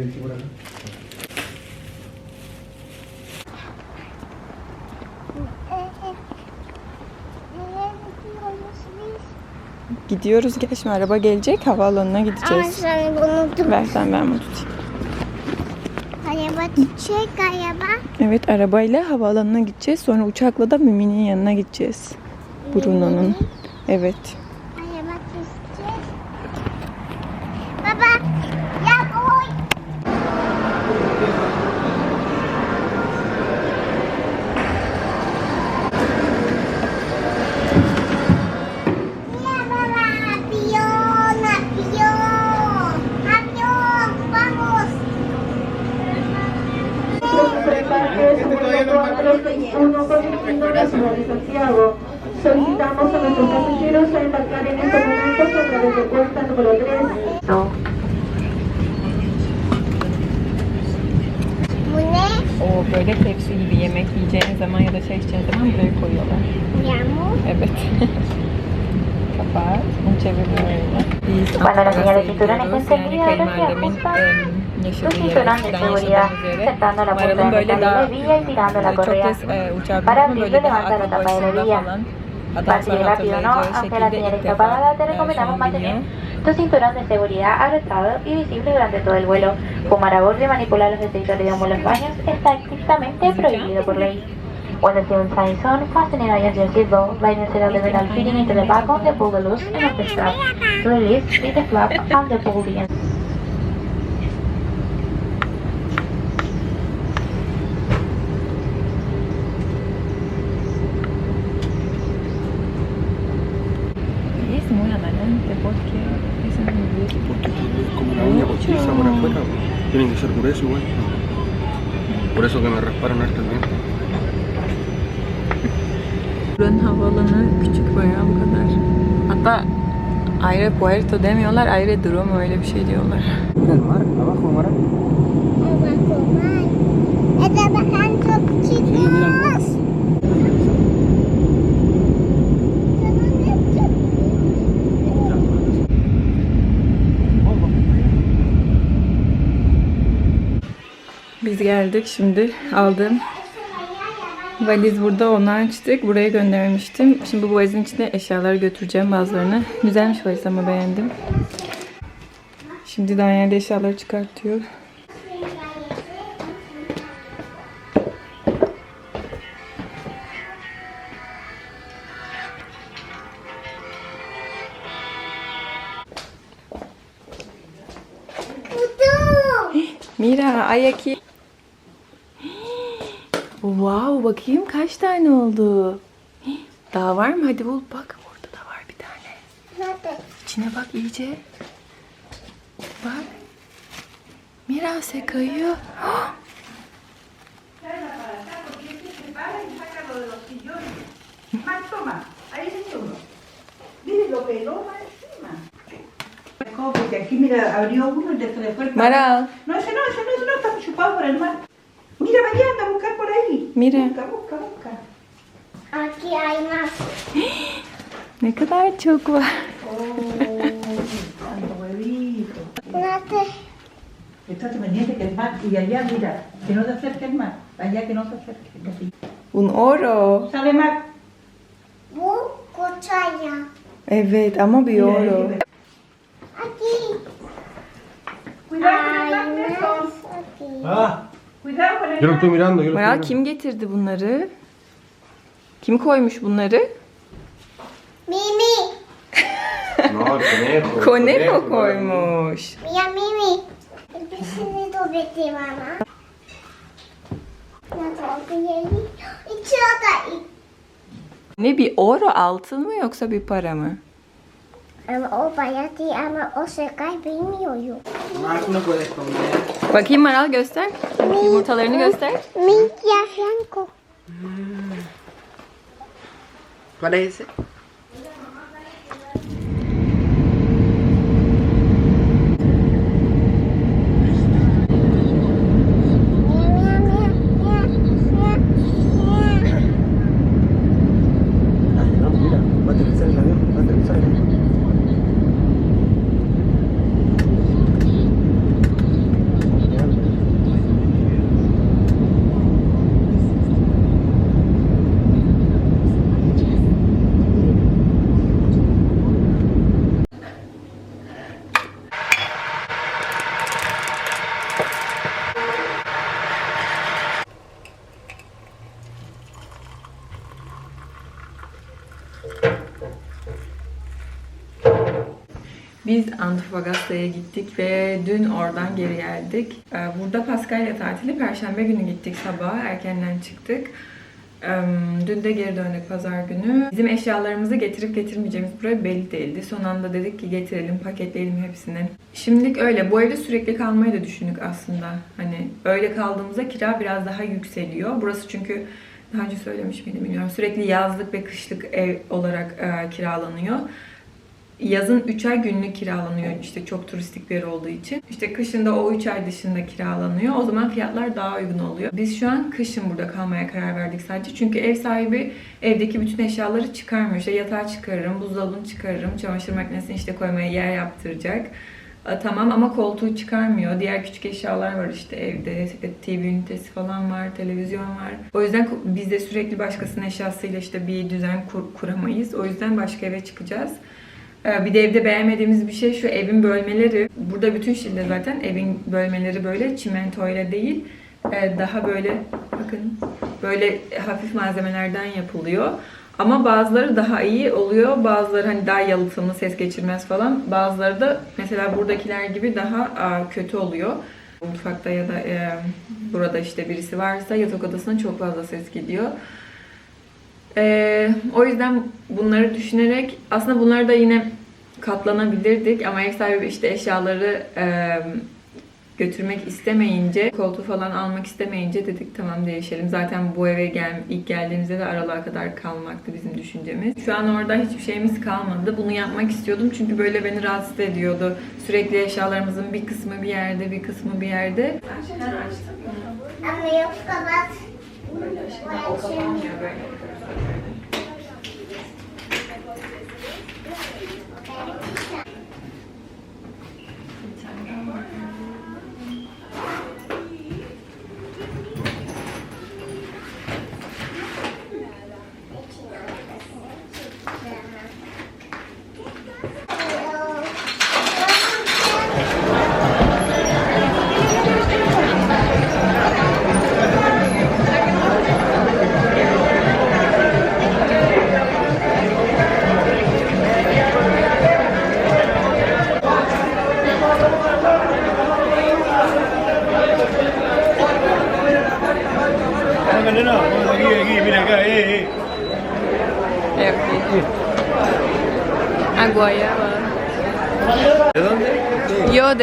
aquí por acá. Gidiyoruz gel şimdi araba gelecek havaalanına Ama gideceğiz. sen bunu tut. Versen ben bunu tutayım. Araba tutacak araba. Evet arabayla havaalanına gideceğiz. Sonra uçakla da Mimi'nin yanına gideceğiz. Bruno'nun. Evet. 1 por destino Nacional de Santiago. Solicitamos a nuestros pasajeros a embarcar en estos momentos a través de número 3. No. O böyle tepsi gibi yemek yiyeceğiniz zaman ya da çay içeceğiniz zaman buraya koyuyorlar cinturones de seguridad, aceptando la puerta Maral'ın de metal de vía y tirando la correa. e, uçağa Para abrirlo, levanta la tapa de la. Adam Para que rápido, ¿no? Aunque la señal está apagada, te recomendamos an mantener tu cinturón de seguridad abrazado y visible durante todo el vuelo. Fumar a bordo y manipular los detectores de humo en los baños está estrictamente prohibido por ley. When the fuel signs on, fasten in your seatbelt, line the level fitting into the back of the loose and of the strap. Release, with the flap and the pull muy adelante porque es un Porque es como una uña postiza por afuera. Tienen que ser gruesos igual. Por eso que me rasparon harto diente. Buranın havaalanı küçük bayağı bu kadar. Hatta aeropuerto demiyorlar, aerodrom öyle bir şey diyorlar. Mira el mar, abajo, Amaral. Ada bahan çok Biz geldik şimdi aldım. Valiz burada onu açtık. Buraya göndermiştim. Şimdi bu valizin içine eşyaları götüreceğim bazılarını. Güzelmiş valiz ama beğendim. Şimdi Daniel eşyaları çıkartıyor. Mira, ayaki. Wow, bakayım kaç tane oldu. Daha var mı? Hadi bul. Bak orada da var bir tane. Nerede? İçine bak iyice. Bak. Mira se kayıyor. Porque aquí, mira, abrió uno y el Maral. No, ese no, ese no, ese no, está chupado por el mar. Mira, vaya, anda ahí. Mira. Busca, busca, busca. Aquí hay más. Ne kadar çok var. Oh, tanto huevito. Nerede? Estate pendiente que el mar, y allá, mira, que no te acerque el mar. Allá que no se acerque. Así. Un oro. Sale mar. Bu kutaya. Evet ama bir Mira, oro. mira. Aquí. Cuidado mar, más Nelson. aquí. Ah, Cuidado con el yo lo mar. estoy mirando. Yo lo Maral estoy kim getirdi bunları? Kim koymuş bunları? Mimi. No, el conejo. el Conejo no, koymuş. Ya Mimi. De bekle bana. Yeri? Ne bir oro altın mı yoksa bir para mı? Ama o bayağı değil ama o şakayı bilmiyorum. Bakayım Maral göster. Yumurtalarını göster. Minkia Franco. ¿Cuál es ese? Biz Antofagasta'ya gittik ve dün oradan geri geldik. Ee, Burada Paskalya tatili. Perşembe günü gittik sabah. Erkenden çıktık. Dün de geri döndük pazar günü. Bizim eşyalarımızı getirip getirmeyeceğimiz buraya belli değildi. Son anda dedik ki getirelim, paketleyelim hepsini. Şimdilik öyle. Bu evde sürekli kalmayı da düşündük aslında. Hani öyle kaldığımızda kira biraz daha yükseliyor. Burası çünkü daha önce söylemiş miydim bilmiyorum. Sürekli yazlık ve kışlık ev olarak e, kiralanıyor. Yazın 3 ay günlük kiralanıyor işte çok turistik bir yer olduğu için. İşte kışın da o 3 ay dışında kiralanıyor. O zaman fiyatlar daha uygun oluyor. Biz şu an kışın burada kalmaya karar verdik sadece. Çünkü ev sahibi evdeki bütün eşyaları çıkarmıyor. İşte yatağı çıkarırım, buzdolabını çıkarırım, çamaşır makinesini işte koymaya yer yaptıracak. E, Tamam ama koltuğu çıkarmıyor. Diğer küçük eşyalar var işte evde. İşte TV ünitesi falan var, televizyon var. O yüzden biz de sürekli başkasının eşyasıyla işte bir düzen kur- kuramayız. O yüzden başka eve çıkacağız. Ee, Bir de evde beğenmediğimiz bir şey şu evin bölmeleri. Burada bütün şekilde zaten evin bölmeleri böyle çimentoyla değil e, daha böyle bakın böyle hafif malzemelerden yapılıyor. Ama bazıları daha iyi oluyor. Bazıları hani daha yalıtımlı ses geçirmez falan. Bazıları da mesela buradakiler gibi daha kötü oluyor. Mutfakta ya da e, burada işte birisi varsa yatak odasına çok fazla ses gidiyor. Ee, o yüzden bunları düşünerek aslında bunları da yine katlanabilirdik ama ev sahibi işte eşyaları e, götürmek istemeyince, koltuğu falan almak istemeyince dedik tamam değişelim. Zaten bu eve gel, ilk geldiğimizde de aralığa kadar kalmaktı bizim düşüncemiz. Şu an orada hiçbir şeyimiz kalmadı. Bunu yapmak istiyordum çünkü böyle beni rahatsız ediyordu. Sürekli eşyalarımızın bir kısmı bir yerde, bir kısmı bir yerde. Anne yok kapat. 我喜吃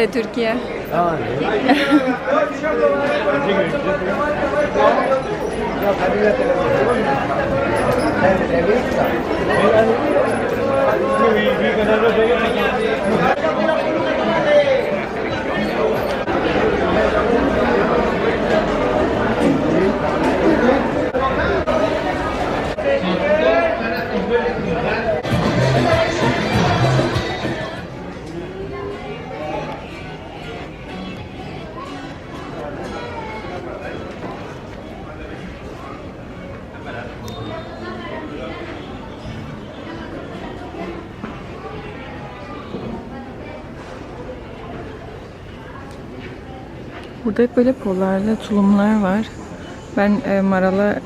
de Türkiye. Burada hep böyle polarlı tulumlar var. Ben e, Maral'a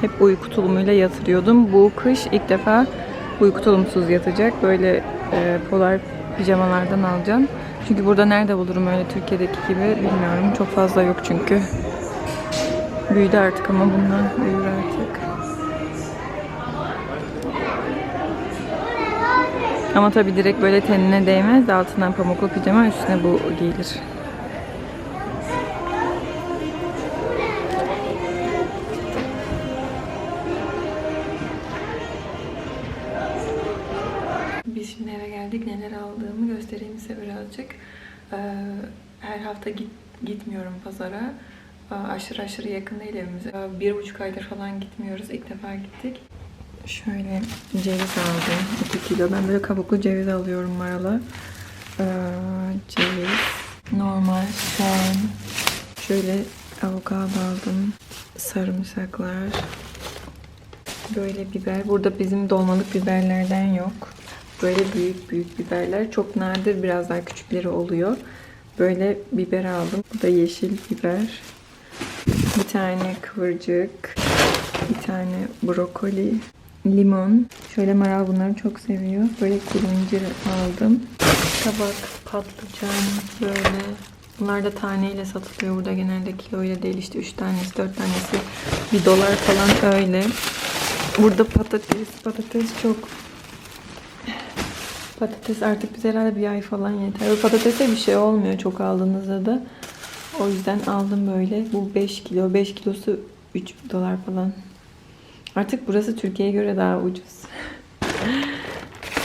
hep uyku tulumuyla yatırıyordum. Bu kış ilk defa uyku tulumsuz yatacak. Böyle e, polar pijamalardan alacağım. Çünkü burada nerede bulurum öyle Türkiye'deki gibi bilmiyorum. Çok fazla yok çünkü. Büyüdü artık ama bunlar büyür artık. Ama tabii direkt böyle tenine değmez de altından pamuklu pijama üstüne bu giyilir. Biz şimdi eve geldik. Neler aldığımı göstereyim size birazcık. Ee, her hafta git, gitmiyorum pazara. Ee, Aşırı aşırı yakın değil evimize. Ee, Bir buçuk aydır falan gitmiyoruz. İlk defa gittik. Şöyle ceviz aldım. 2 kilo. Ben böyle kabuklu ceviz alıyorum Marala. Ee, ceviz. Normal soğan. Şöyle avokado aldım. Sarımsaklar. Böyle biber. Burada bizim dolmalık biberlerden yok. Böyle büyük büyük biberler. Çok nadir biraz daha küçükleri oluyor. Böyle biber aldım. Bu da yeşil biber. Bir tane kıvırcık. Bir tane brokoli. Limon. Şöyle Maral bunları çok seviyor. Böyle kuru aldım. Kabak, patlıcan böyle. Bunlar da taneyle satılıyor burada genelde kiloyla değil işte 3 tanesi 4 tanesi 1 dolar falan öyle. Burada patates, patates çok Patates artık bize herhalde bir ay falan yeter. Ve patatese bir şey olmuyor çok aldığınızda da. O yüzden aldım böyle. Bu 5 kilo. 5 kilosu 3 dolar falan. Artık burası Türkiye'ye göre daha ucuz.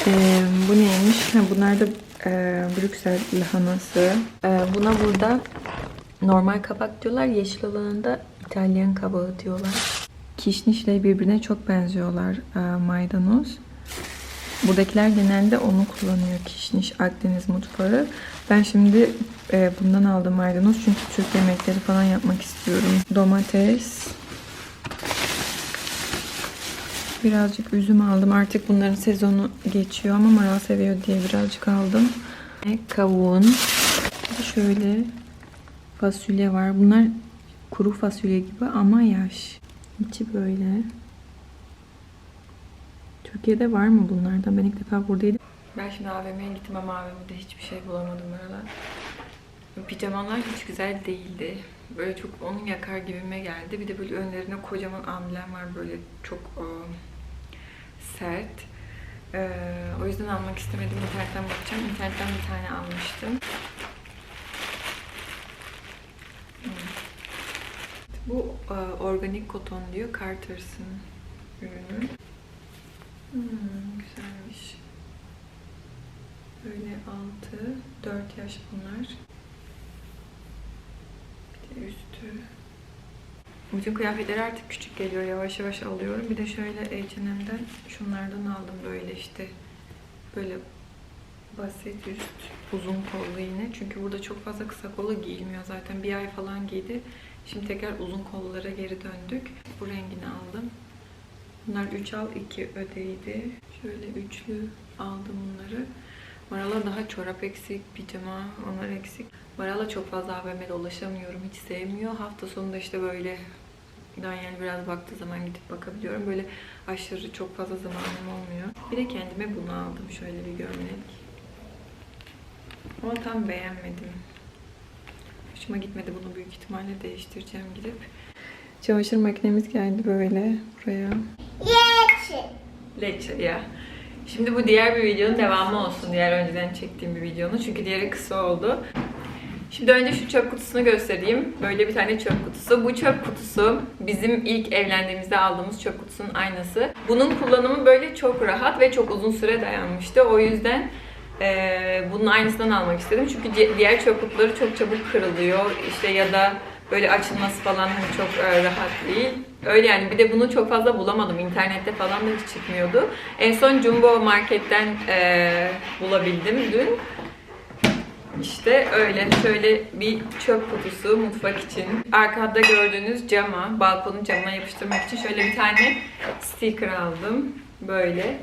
Ee, bu neymiş? Ha, bunlar da e, Brüksel lahanası. Ee, buna burada normal kabak diyorlar. Yeşil olanı da İtalyan kabağı diyorlar. Kişnişle birbirine çok benziyorlar e, maydanoz. Buradakiler genelde onu kullanıyor. Kişniş Akdeniz mutfağı. Ben şimdi e, bundan aldım maydanoz. Çünkü Türk yemekleri falan yapmak istiyorum. Domates. Birazcık üzüm aldım. Artık bunların sezonu geçiyor ama Maral seviyor diye birazcık aldım. Ve Kavun. Şöyle fasulye var. Bunlar kuru fasulye gibi ama yaş. İçi böyle. Türkiye'de var mı bunlardan? Ben ilk defa buradaydım. Ben şimdi AVM'ye gittim ama AVM'de hiçbir şey bulamadım aralar. Pijamalar hiç güzel değildi. Böyle çok onu yakar gibime geldi. Bir de böyle önlerine kocaman amblem var böyle çok o, sert. Ee, o yüzden almak istemedim. İnternetten bakacağım. İnternetten bir tane almıştım. Bu e, organik koton diyor. Carters'ın ürünü. Hmm, güzelmiş. Böyle altı, dört yaş bunlar. Bir de üstü. Bütün kıyafetleri artık küçük geliyor. Yavaş yavaş alıyorum. Bir de şöyle H&M'den şunlardan aldım böyle işte. Böyle basit üst, uzun kollu yine. Çünkü burada çok fazla kısa kollu giyilmiyor zaten. Bir ay falan giydi. Şimdi tekrar uzun kollara geri döndük. Bu rengini aldım. Bunlar 3 al 2 ödeydi. Şöyle üçlü aldım bunları. Marala daha çorap eksik, pijama onlar eksik. Marala çok fazla AVM'de ulaşamıyorum. Hiç sevmiyor. Hafta sonunda işte böyle Daniel biraz baktığı zaman gidip bakabiliyorum. Böyle aşırı çok fazla zamanım olmuyor. Bir de kendime bunu aldım. Şöyle bir gömlek. Ama tam beğenmedim. Hoşuma gitmedi. Bunu büyük ihtimalle değiştireceğim gidip. Çamaşır makinemiz geldi böyle buraya. Yeşil. Leche ya. Şimdi bu diğer bir videonun devamı olsun. Diğer önceden çektiğim bir videonun. Çünkü diğeri kısa oldu. Şimdi önce şu çöp kutusunu göstereyim. Böyle bir tane çöp kutusu. Bu çöp kutusu bizim ilk evlendiğimizde aldığımız çöp kutusunun aynası. Bunun kullanımı böyle çok rahat ve çok uzun süre dayanmıştı. O yüzden eee, bunun aynısından almak istedim. Çünkü di- diğer çöp kutuları çok çabuk kırılıyor. İşte ya da böyle açılması falan hani çok e, rahat değil. Öyle yani bir de bunu çok fazla bulamadım. İnternette falan da hiç çıkmıyordu. En son Jumbo marketten e, bulabildim dün. İşte öyle şöyle bir çöp kutusu mutfak için. Arkada gördüğünüz cama, balkonun camına yapıştırmak için şöyle bir tane sticker aldım. Böyle.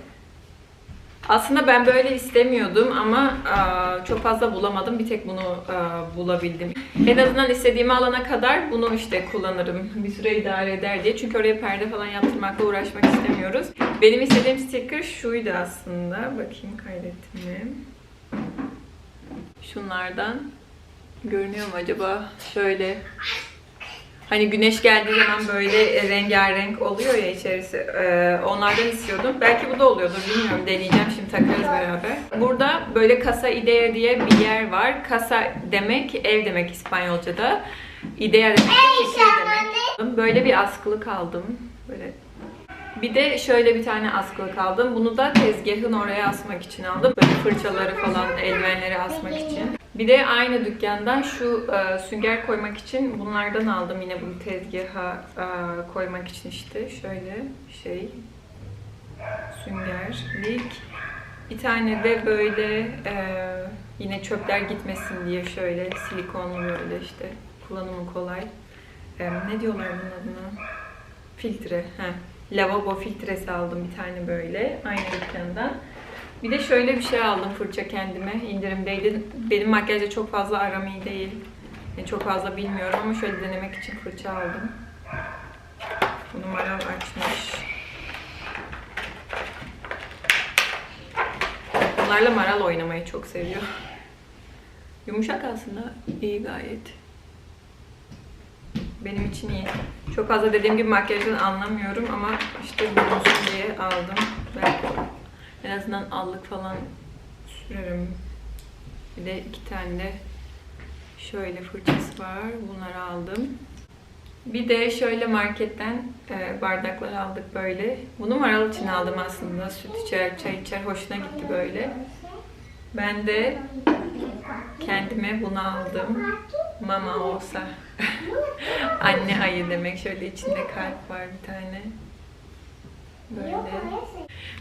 Aslında ben böyle istemiyordum ama aa, çok fazla bulamadım. Bir tek bunu aa, bulabildim. En azından istediğimi alana kadar bunu işte kullanırım. Bir süre idare eder diye. Çünkü oraya perde falan yaptırmakla uğraşmak istemiyoruz. Benim istediğim sticker şuydu aslında. Bakayım kaydettim mi? Şunlardan. Görünüyor mu acaba? Şöyle Hani güneş geldiği zaman böyle e, rengarenk oluyor ya içerisi. Ee, onlardan istiyordum. Belki bu da oluyordur bilmiyorum. Deneyeceğim şimdi takarız beraber. Burada böyle Casa Idea diye bir yer var. Casa demek ev demek İspanyolca'da. Idea demek de fikir demek. Böyle bir askılık aldım. Böyle bir de şöyle bir tane askılık aldım. Bunu da tezgahın oraya asmak için aldım. Böyle fırçaları falan, eldivenleri asmak için. Bir de aynı dükkandan şu e, sünger koymak için bunlardan aldım. Yine bunu tezgaha e, koymak için işte. Şöyle şey süngerlik. Bir tane de böyle e, yine çöpler gitmesin diye şöyle silikonlu böyle işte kullanımı kolay. E, ne diyorlar bunun adına? Filtre. Heh. Lavabo filtresi aldım bir tane böyle aynı dükkandan. Bir de şöyle bir şey aldım fırça kendime. indirimdeydi. Benim makyajda çok fazla aram değil. Yani çok fazla bilmiyorum ama şöyle denemek için fırça aldım. Bu numara açmış. Bunlarla maral oynamayı çok seviyor. Yumuşak aslında. iyi gayet. Benim için iyi. Çok fazla dediğim gibi makyajdan anlamıyorum ama işte bulunsun diye aldım. Belki en azından allık falan sürerim. Bir de iki tane de şöyle fırçası var. Bunları aldım. Bir de şöyle marketten e, bardaklar aldık böyle. Bunu maral için aldım aslında. Süt içer, çay içer. Hoşuna gitti böyle. Ben de kendime bunu aldım. Mama olsa. Anne ayı demek. Şöyle içinde kalp var bir tane. Böyle.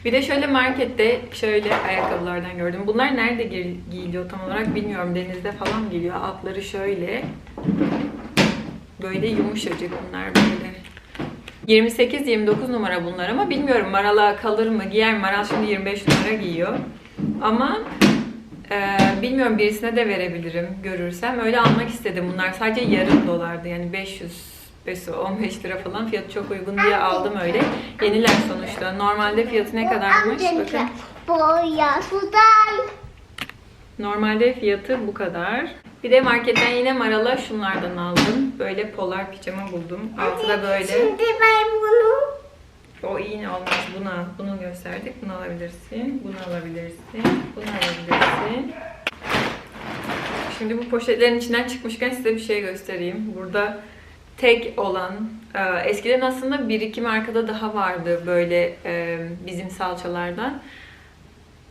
Bir de şöyle markette şöyle ayakkabılardan gördüm. Bunlar nerede gi- giyiliyor tam olarak bilmiyorum. Denizde falan giyiliyor. Altları şöyle. Böyle yumuşacık bunlar böyle. 28-29 numara bunlar ama bilmiyorum Maral'a kalır mı? Giyer mi? Maral şimdi 25 numara giyiyor. Ama e, bilmiyorum birisine de verebilirim görürsem. Öyle almak istedim. Bunlar sadece yarım dolardı. Yani 500 peso 15 lira falan fiyatı çok uygun diye aldım öyle. Yeniler sonuçta. Normalde fiyatı ne kadarmış? Bakın. Boya sudan. Normalde fiyatı bu kadar. Bir de marketten yine Maral'a şunlardan aldım. Böyle polar pijama buldum. Altı da böyle. Şimdi ben bunu O iğne olmaz. Buna, bunu gösterdik. Bunu alabilirsin. Bunu alabilirsin. Bunu alabilirsin. Şimdi bu poşetlerin içinden çıkmışken size bir şey göstereyim. Burada tek olan, e, eskiden aslında bir iki markada daha vardı böyle e, bizim salçalardan.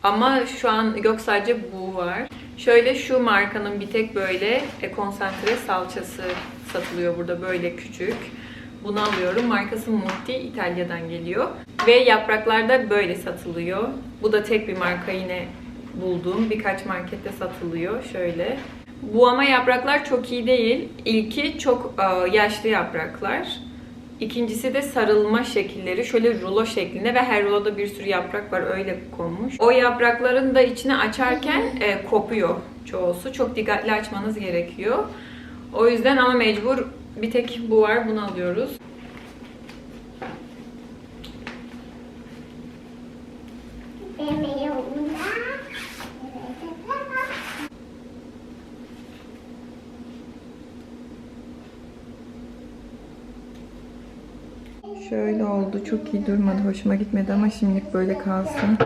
Ama şu an yok sadece bu var. Şöyle şu markanın bir tek böyle e, konsantre salçası satılıyor burada böyle küçük. Bunu alıyorum. Markası Mutti İtalya'dan geliyor. Ve yapraklarda böyle satılıyor. Bu da tek bir marka yine bulduğum. Birkaç markette satılıyor. Şöyle. Bu ama yapraklar çok iyi değil. İlki çok e, yaşlı yapraklar. İkincisi de sarılma şekilleri şöyle rulo şeklinde ve her ruloda bir sürü yaprak var öyle konmuş. O yaprakların da içine açarken e, kopuyor çoğusu. Çok dikkatli açmanız gerekiyor. O yüzden ama mecbur bir tek bu var bunu alıyoruz. demiyorum da. Çok iyi durmadı. Hoşuma gitmedi ama şimdilik böyle kalsın.